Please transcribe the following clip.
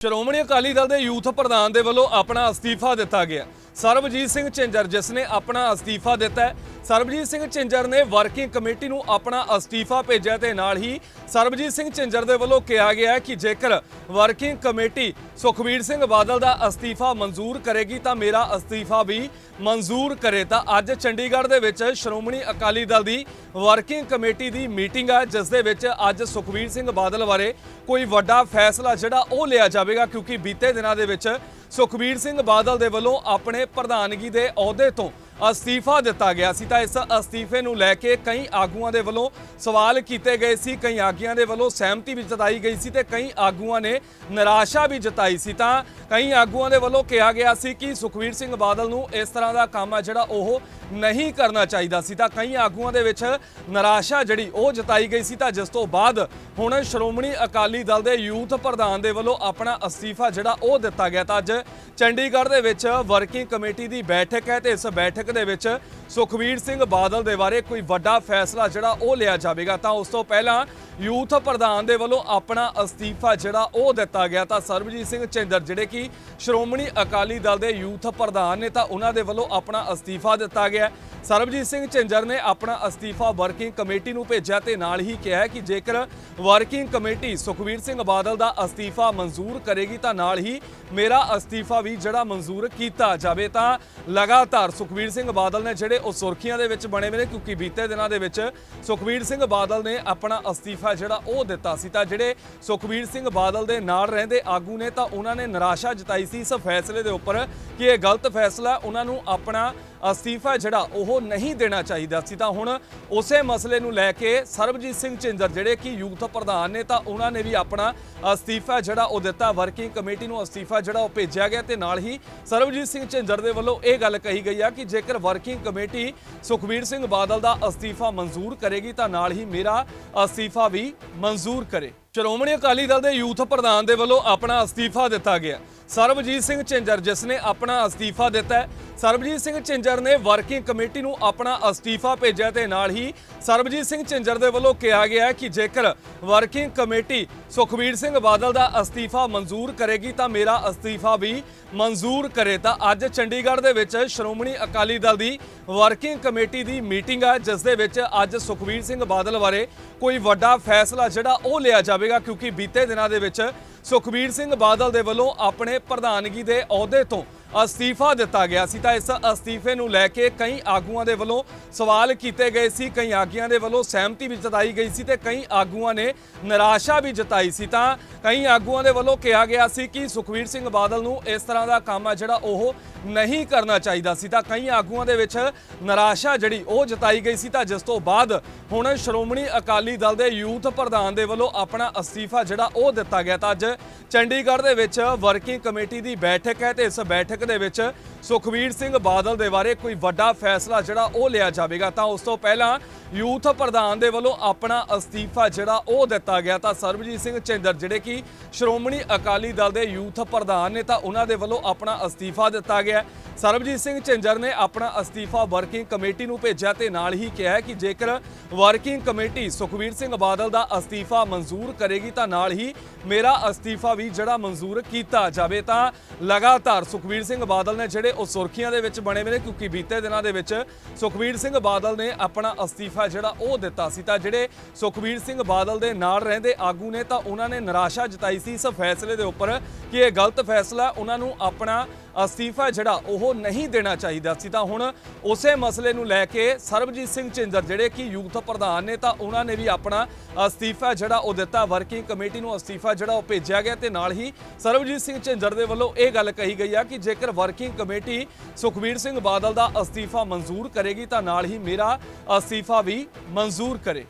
ਸ਼੍ਰੋਮਣੀ ਅਕਾਲੀ ਦਲ ਦੇ ਯੂਥ ਪ੍ਰਧਾਨ ਦੇ ਵੱਲੋਂ ਆਪਣਾ ਅਸਤੀਫਾ ਦਿੱਤਾ ਗਿਆ। ਸਰਬਜੀਤ ਸਿੰਘ ਝਿੰਜਰ, ਜਿਸ ਨੇ ਆਪਣਾ ਅਸਤੀਫਾ ਦਿੱਤਾ ਹੈ। ਸਰਬਜੀਤ ਸਿੰਘ ਝਿੰਜਰ ਨੇ ਵਰਕਿੰਗ ਕਮੇਟੀ ਨੂੰ ਆਪਣਾ ਅਸਤੀਫਾ ਭੇਜਿਆ ਤੇ ਨਾਲ ਹੀ ਸਰਬਜੀਤ ਸਿੰਘ ਝਿੰਜਰ ਦੇ ਵੱਲੋਂ ਕਿਹਾ ਗਿਆ ਕਿ ਜੇਕਰ ਵਰਕਿੰਗ ਕਮੇਟੀ ਸੁਖਬੀਰ ਸਿੰਘ ਬਾਦਲ ਦਾ ਅਸਤੀਫਾ ਮਨਜ਼ੂਰ ਕਰੇਗੀ ਤਾਂ ਮੇਰਾ ਅਸਤੀਫਾ ਵੀ ਮਨਜ਼ੂਰ ਕਰੇ। ਤਾਂ ਅੱਜ ਚੰਡੀਗੜ੍ਹ ਦੇ ਵਿੱਚ ਸ਼੍ਰੋਮਣੀ ਅਕਾਲੀ ਦਲ ਦੀ ਵਰਕਿੰਗ ਕਮੇਟੀ ਦੀ ਮੀਟਿੰਗ ਹੈ ਜਿਸ ਦੇ ਵਿੱਚ ਅੱਜ ਸੁਖਬੀਰ ਸਿੰਘ ਬਾਦਲ ਬਾਰੇ ਕੋਈ ਵੱਡਾ ਫੈਸਲਾ ਜਿਹੜਾ ਉਹ ਲਿਆ ਜਾਵੇਗਾ, ਕਿਉਂਕਿ ਬੀਤੇ ਦਿਨਾਂ ਦੇ ਵਿੱਚ ਸੁਖਬੀਰ ਸਿੰਘ ਬਾਦਲ ਦੇ ਵੱਲੋਂ ਆਪਣੇ ਪ੍ਰਧਾਨਗੀ ਦੇ ਅਹੁਦੇ ਤੋਂ ਅਸਤੀਫਾ ਦਿੱਤਾ ਗਿਆ ਸੀ ਤਾਂ ਇਸ ਅਸਤੀਫੇ ਨੂੰ ਲੈ ਕੇ ਕਈ ਆਗੂਆਂ ਦੇ ਵੱਲੋਂ ਸਵਾਲ ਕੀਤੇ ਗਏ ਸੀ, ਕਈ ਆਗੂਆਂ ਦੇ ਵੱਲੋਂ ਸਹਿਮਤੀ ਵੀ ਜਤਾਈ ਗਈ ਸੀ ਤੇ ਕਈ ਆਗੂਆਂ ਨੇ ਨਿਰਾਸ਼ਾ ਵੀ ਜਤਾਈ ਸੀ। ਤਾਂ ਕਈ ਆਗੂਆਂ ਦੇ ਵੱਲੋਂ ਕਿਹਾ ਗਿਆ ਸੀ ਕਿ ਸੁਖਬੀਰ ਸਿੰਘ ਬਾਦਲ ਨੂੰ ਇਸ ਤਰ੍ਹਾਂ ਦਾ ਕੰਮ ਆ ਜਿਹੜਾ ਉਹ ਨਹੀਂ ਕਰਨਾ ਚਾਹੀਦਾ ਸੀ ਤਾਂ ਕਈ ਆਗੂਆਂ ਦੇ ਵਿੱਚ ਨਿਰਾਸ਼ਾ ਜਿਹੜੀ ਉਹ ਜਤਾਈ ਗਈ ਸੀ ਤਾਂ ਜਿਸ ਤੋਂ ਬਾਅਦ ਹੁਣ ਸ਼੍ਰੋਮਣੀ ਅਕਾਲੀ ਦਲ ਦੇ ਯੂਥ ਪ੍ਰਧਾਨ ਦੇ ਵੱਲੋਂ ਆਪਣਾ ਅਸਤੀਫਾ ਜਿਹੜਾ ਉਹ ਦਿੱਤਾ ਗਿਆ ਤਾਂ ਅੱਜ ਚੰਡੀਗੜ੍ਹ ਦੇ ਵਿੱਚ ਵਰਕਿੰਗ ਕਮੇਟੀ ਦੀ ਬੈਠਕ ਹੈ ਤੇ ਇਸ ਬੈਠਕ ਦੇ ਵਿੱਚ ਸੁਖਬੀਰ ਸਿੰਘ ਬਾਦਲ ਦੇ ਬਾਰੇ ਕੋਈ ਵੱਡਾ ਫੈਸਲਾ ਜਿਹੜਾ ਉਹ ਲਿਆ ਜਾਵੇਗਾ ਤਾਂ ਉਸ ਤੋਂ ਪਹਿਲਾਂ ਯੂਥ ਪ੍ਰਧਾਨ ਦੇ ਵੱਲੋਂ ਆਪਣਾ ਅਸਤੀਫਾ ਜਿਹੜਾ ਉਹ ਦਿੱਤਾ ਗਿਆ ਤਾਂ ਸਰਬਜੀਤ ਸਿੰਘ ਚੰਦਰ ਜਿਹੜੇ ਕਿ ਸ਼੍ਰੋਮਣੀ ਅਕਾਲੀ ਦਲ ਦੇ ਯੂਥ ਪ੍ਰਧਾਨ ਨੇ ਤਾਂ ਉਹਨਾਂ ਦੇ ਵੱਲੋਂ ਆਪਣਾ ਅਸਤੀਫਾ ਦਿੱਤਾ ਗਿਆ। ਹੈ। ਸਰਬਜੀਤ ਸਿੰਘ ਝਿੰਜਰ ਨੇ ਆਪਣਾ ਅਸਤੀਫਾ ਵਰਕਿੰਗ ਕਮੇਟੀ ਨੂੰ ਭੇਜਿਆ ਤੇ ਨਾਲ ਹੀ ਕਿਹਾ ਕਿ ਜੇਕਰ ਵਰਕਿੰਗ ਕਮੇਟੀ ਸੁਖਬੀਰ ਸਿੰਘ ਬਾਦਲ ਦਾ ਅਸਤੀਫਾ ਮਨਜ਼ੂਰ ਕਰੇਗੀ ਤਾਂ ਨਾਲ ਹੀ ਮੇਰਾ ਅਸਤੀਫਾ ਵੀ ਜਿਹੜਾ ਮਨਜ਼ੂਰ ਕੀਤਾ ਜਾਵੇ ਤਾਂ ਲਗਾਤਾਰ ਸੁਖਬੀਰ ਸਿੰਘ ਬਾਦਲ ਨੇ ਜਿਹੜੇ ਉਹ ਸੁਰਖੀਆਂ ਦੇ ਵਿੱਚ ਬਣੇ ਹੋਏ ਨੇ, ਕਿਉਂਕਿ ਬੀਤੇ ਦਿਨਾਂ ਦੇ ਵਿੱਚ ਸੁਖਬੀਰ ਸਿੰਘ ਬਾਦਲ ਨੇ ਆਪਣਾ ਅਸਤੀਫਾ ਜਿਹੜਾ ਉਹ ਦਿੱਤਾ ਸੀ ਤਾਂ ਜਿਹੜੇ ਸੁਖਬੀਰ ਸਿੰਘ ਬਾਦਲ ਦੇ ਨਾਲ ਰਹਿੰਦੇ ਆਗੂ ਨੇ ਤਾਂ ਉਹਨਾਂ ਨੇ ਨਿਰਾਸ਼ਾ ਜਤਾਈ ਸੀ ਇਸ ਫੈਸਲੇ ਦੇ ਉੱਪਰ ਕਿ ਇਹ ਗਲਤ ਫੈਸਲਾ ਉਹਨਾਂ ਨੂੰ ਆਪਣਾ ਅਸਤੀਫਾ ਜਿਹੜਾ ਉਹ ਨਹੀਂ ਦੇਣਾ ਚਾਹੀਦਾ ਸੀ। ਤਾਂ ਹੁਣ ਉਸੇ ਮਸਲੇ ਨੂੰ ਲੈ ਕੇ ਸਰਬਜੀਤ ਸਿੰਘ ਝਿੰਜਰ ਜਿਹੜੇ ਕਿ ਯੂਥ ਪ੍ਰਧਾਨ ਨੇ ਤਾਂ ਉਹਨਾਂ ਨੇ ਵੀ ਆਪਣਾ ਅਸਤੀਫਾ ਜਿਹੜਾ ਉਹ ਦਿੱਤਾ। ਵਰਕਿੰਗ ਕਮੇਟੀ ਨੂੰ ਅਸਤੀਫਾ ਜਿਹੜਾ ਉਹ ਭੇਜਿਆ ਗਿਆ ਤੇ ਨਾਲ ਹੀ ਸਰਬਜੀਤ ਸਿੰਘ ਝਿੰਜਰ ਦੇ ਵੱਲੋਂ ਇਹ ਗੱਲ ਕਹੀ ਗਈ ਆ ਕਿ ਜੇਕਰ ਵਰਕਿੰਗ ਕਮੇਟੀ ਸੁਖਬੀਰ ਸਿੰਘ ਬਾਦਲ ਦਾ ਅਸਤੀਫਾ ਮਨਜ਼ੂਰ ਕਰੇਗੀ ਤਾਂ ਨਾਲ ਹੀ ਮੇਰਾ ਅਸਤੀਫਾ ਵੀ ਮਨਜ਼ੂਰ ਕਰੇ। ਸ਼੍ਰੋਮਣੀ ਅਕਾਲੀ ਦਲ ਦੇ ਯੂਥ ਪ੍ਰਧਾਨ ਦੇ ਵੱਲੋਂ ਆਪਣਾ ਅਸਤੀਫਾ ਦਿੱਤਾ ਗਿਆ। ਸਰਬਜੀਤ ਸਿੰਘ ਝਿੰਜਰ, ਜਿਸ ਨੇ ਆਪਣਾ ਅਸਤੀਫਾ ਦਿੱਤਾ ਸਰਬਜੀਤ ਸਿੰਘ ਝਿੰਜਰ ਨੇ ਵਰਕਿੰਗ ਕਮੇਟੀ ਨੂੰ ਆਪਣਾ ਅਸਤੀਫਾ ਭੇਜਿਆ ਤੇ ਨਾਲ ਹੀ ਸਰਬਜੀਤ ਸਿੰਘ ਝਿੰਜਰ ਦੇ ਵੱਲੋਂ ਕਿਹਾ ਗਿਆ ਕਿ ਜੇਕਰ ਵਰਕਿੰਗ ਕਮੇਟੀ ਸੁਖਬੀਰ ਸਿੰਘ ਬਾਦਲ ਦਾ ਅਸਤੀਫਾ ਮਨਜ਼ੂਰ ਕਰੇਗੀ ਤਾਂ ਮੇਰਾ ਅਸਤੀਫਾ ਵੀ ਮਨਜ਼ੂਰ ਕਰੇ। ਤਾਂ ਅੱਜ ਚੰਡੀਗੜ੍ਹ ਦੇ ਵਿੱਚ ਸ਼੍ਰੋਮਣੀ ਅਕਾਲੀ ਦਲ ਦੀ ਵਰਕਿੰਗ ਕਮੇਟੀ ਦੀ ਮੀਟਿੰਗ ਹੈ, ਜਿਸ ਦੇ ਵਿੱਚ ਅੱਜ ਸੁਖਬੀਰ ਸਿੰਘ ਬਾਦਲ ਬਾਰੇ ਕੋਈ ਵੱਡਾ ਫੈਸਲਾ ਜਿਹੜਾ ਉਹ ਲਿਆ ਜਾਵੇ ਜਾਵੇਗਾ ਕਿਉਂਕਿ ਬੀਤੇ ਦਿਨਾਂ ਦੇ ਵਿੱਚ ਸੁਖਬੀਰ ਸਿੰਘ ਬਾਦਲ ਦੇ ਵੱਲੋਂ ਆਪਣੇ ਪ੍ਰਧਾਨਗੀ ਦੇ ਅਹੁਦੇ ਤੋਂ ਅਸਤੀਫਾ ਦਿੱਤਾ ਗਿਆ ਸੀ। ਤਾਂ ਇਸ ਅਸਤੀਫੇ ਨੂੰ ਲੈ ਕੇ ਕਈ ਆਗੂਆਂ ਦੇ ਵੱਲੋਂ ਸਵਾਲ ਕੀਤੇ ਗਏ ਸੀ, ਕਈ ਆਗੂਆਂ ਦੇ ਵੱਲੋਂ ਸਹਿਮਤੀ ਵੀ ਜਤਾਈ ਗਈ ਸੀ ਤੇ ਕਈ ਆਗੂਆਂ ਨੇ ਨਿਰਾਸ਼ਾ ਵੀ ਜਤਾਈ ਸੀ। ਤਾਂ ਕਈ ਆਗੂਆਂ ਦੇ ਵੱਲੋਂ ਕਿਹਾ ਗਿਆ ਸੀ ਕਿ ਸੁਖਬੀਰ ਸਿੰਘ ਬਾਦਲ ਨੂੰ ਇਸ ਤਰ੍ਹਾਂ ਦਾ ਕੰਮ ਹੈ ਜਿਹੜਾ ਉਹ ਨਹੀਂ ਕਰਨਾ ਚਾਹੀਦਾ ਸੀ ਤਾਂ ਕਈ ਆਗੂਆਂ ਦੇ ਵਿੱਚ ਨਿਰਾਸ਼ਾ ਜਿਹੜੀ ਉਹ ਜਤਾਈ ਗਈ ਸੀ ਤਾਂ ਜਿਸ ਤੋਂ ਬਾਅਦ ਹੁਣ ਸ਼੍ਰੋਮਣੀ ਅਕਾਲੀ ਦਲ ਦੇ ਯੂਥ ਪ੍ਰਧਾਨ ਦੇ ਵੱਲੋਂ ਆਪਣਾ ਅਸਤੀਫਾ ਜਿਹੜਾ ਉਹ ਦਿੱਤਾ ਗਿਆ ਤਾਂ ਅੱਜ ਚੰਡੀਗੜ੍ਹ ਦੇ ਵਿੱਚ ਵਰਕਿੰਗ ਕਮੇਟੀ ਦੀ ਬੈਠਕ ਹੈ ਤੇ ਇਸ ਬੈਠਕ ਦੇ ਵਿੱਚ ਸੁਖਬੀਰ ਸਿੰਘ ਬਾਦਲ ਦੇ ਬਾਰੇ ਕੋਈ ਵੱਡਾ ਫੈਸਲਾ ਜਿਹੜਾ ਉਹ ਲਿਆ ਜਾਵੇਗਾ ਤਾਂ ਉਸ ਤੋਂ ਪਹਿਲਾਂ ਯੂਥ ਪ੍ਰਧਾਨ ਦੇ ਵੱਲੋਂ ਆਪਣਾ ਅਸਤੀਫਾ ਜਿਹੜਾ ਉਹ ਦਿੱਤਾ ਗਿਆ ਤਾਂ ਸਰਬਜੀਤ ਸਿੰਘ ਚੰਦਰ ਜਿਹੜੇ ਕਿ ਸ਼੍ਰੋਮਣੀ ਅਕਾਲੀ ਦਲ ਦੇ ਯੂਥ ਪ੍ਰਧਾਨ ਨੇ ਤਾਂ ਉਹਨਾਂ ਦੇ ਵੱਲੋਂ ਆਪਣਾ ਅਸਤੀਫਾ ਦਿੱਤਾ ਗਿਆ। ਸਰਬਜੀਤ ਸਿੰਘ ਝਿੰਜਰ ਨੇ ਆਪਣਾ ਅਸਤੀਫਾ ਵਰਕਿੰਗ ਕਮੇਟੀ ਨੂੰ ਭੇਜਿਆ ਤੇ ਨਾਲ ਹੀ ਕਿਹਾ ਕਿ ਜੇਕਰ ਵਰਕਿੰਗ ਕਮੇਟੀ ਸੁਖਬੀਰ ਸਿੰਘ ਬਾਦਲ ਦਾ ਅਸਤੀਫਾ ਮਨਜ਼ੂਰ ਕਰੇਗੀ ਤਾਂ ਨਾਲ ਹੀ ਮੇਰਾ ਅਸਤੀਫਾ ਵੀ ਜਿਹੜਾ ਮਨਜ਼ੂਰ ਕੀਤਾ ਜਾਵੇ ਤਾਂ ਲਗਾਤਾਰ ਸੁਖਬੀਰ ਸਿੰਘ ਬਾਦਲ ਨੇ ਜਿਹੜੇ ਉਹ ਸੁਰਖੀਆਂ ਦੇ ਵਿੱਚ ਬਣੇ ਹੋਏ ਨੇ, ਕਿਉਂਕਿ ਬੀਤੇ ਦਿਨਾਂ ਦੇ ਵਿੱਚ ਸੁਖਬੀਰ ਸਿੰਘ ਬਾਦਲ ਨੇ ਆਪਣਾ ਅਸਤੀਫਾ ਜਿਹੜਾ ਉਹ ਦਿੱਤਾ ਸੀ ਤਾਂ ਜਿਹੜੇ ਸੁਖਬੀਰ ਸਿੰਘ ਬਾਦਲ ਦੇ ਨਾਲ ਰਹਿੰਦੇ ਆਗੂ ਨੇ ਤਾਂ ਉਹਨਾਂ ਨੇ ਨਿਰਾਸ਼ਾ ਜਤਾਈ ਸੀ ਇਸ ਫੈਸਲੇ ਦੇ ਉੱਪਰ ਕਿ ਇਹ ਗਲਤ ਫੈਸਲਾ, ਉਹਨਾਂ ਨੂੰ ਆਪਣਾ ਅਸਤੀਫਾ ਜਿਹੜਾ ਉਹ ਨਹੀਂ ਦੇਣਾ ਚਾਹੀਦਾ ਸੀ। ਤਾਂ ਹੁਣ ਉਸੇ ਮਸਲੇ ਨੂੰ ਲੈ ਕੇ ਸਰਬਜੀਤ ਸਿੰਘ ਝਿੰਦਰ ਜਿਹੜੇ ਕਿ ਯੂਥ ਪ੍ਰਧਾਨ ਨੇ, ਤਾਂ ਉਹਨਾਂ ਨੇ ਵੀ ਆਪਣਾ ਅਸਤੀਫਾ ਜਿਹੜਾ ਉਹ ਦਿੱਤਾ। ਵਰਕਿੰਗ ਕਮੇਟੀ ਨੂੰ ਅਸਤੀਫਾ ਜਿਹੜਾ ਉਹ ਭੇਜਿਆ ਗਿਆ ਤੇ ਨਾਲ ਹੀ ਸਰਬਜੀਤ ਸਿੰਘ ਝਿੰਦਰ ਦੇ ਵੱਲੋਂ ਇਹ ਗੱਲ ਕਹੀ ਗਈ ਆ ਕਿ ਜੇਕਰ ਵਰਕਿੰਗ ਕਮੇਟੀ ਸੁਖਬੀਰ ਸਿੰਘ ਬਾਦਲ ਦਾ ਅਸਤੀਫਾ ਮਨਜ਼ੂਰ ਕਰੇਗੀ, ਤਾਂ ਨਾਲ ਹੀ ਮੇਰਾ ਅਸਤੀਫਾ ਵੀ ਮਨਜ਼ੂਰ ਕਰੇ।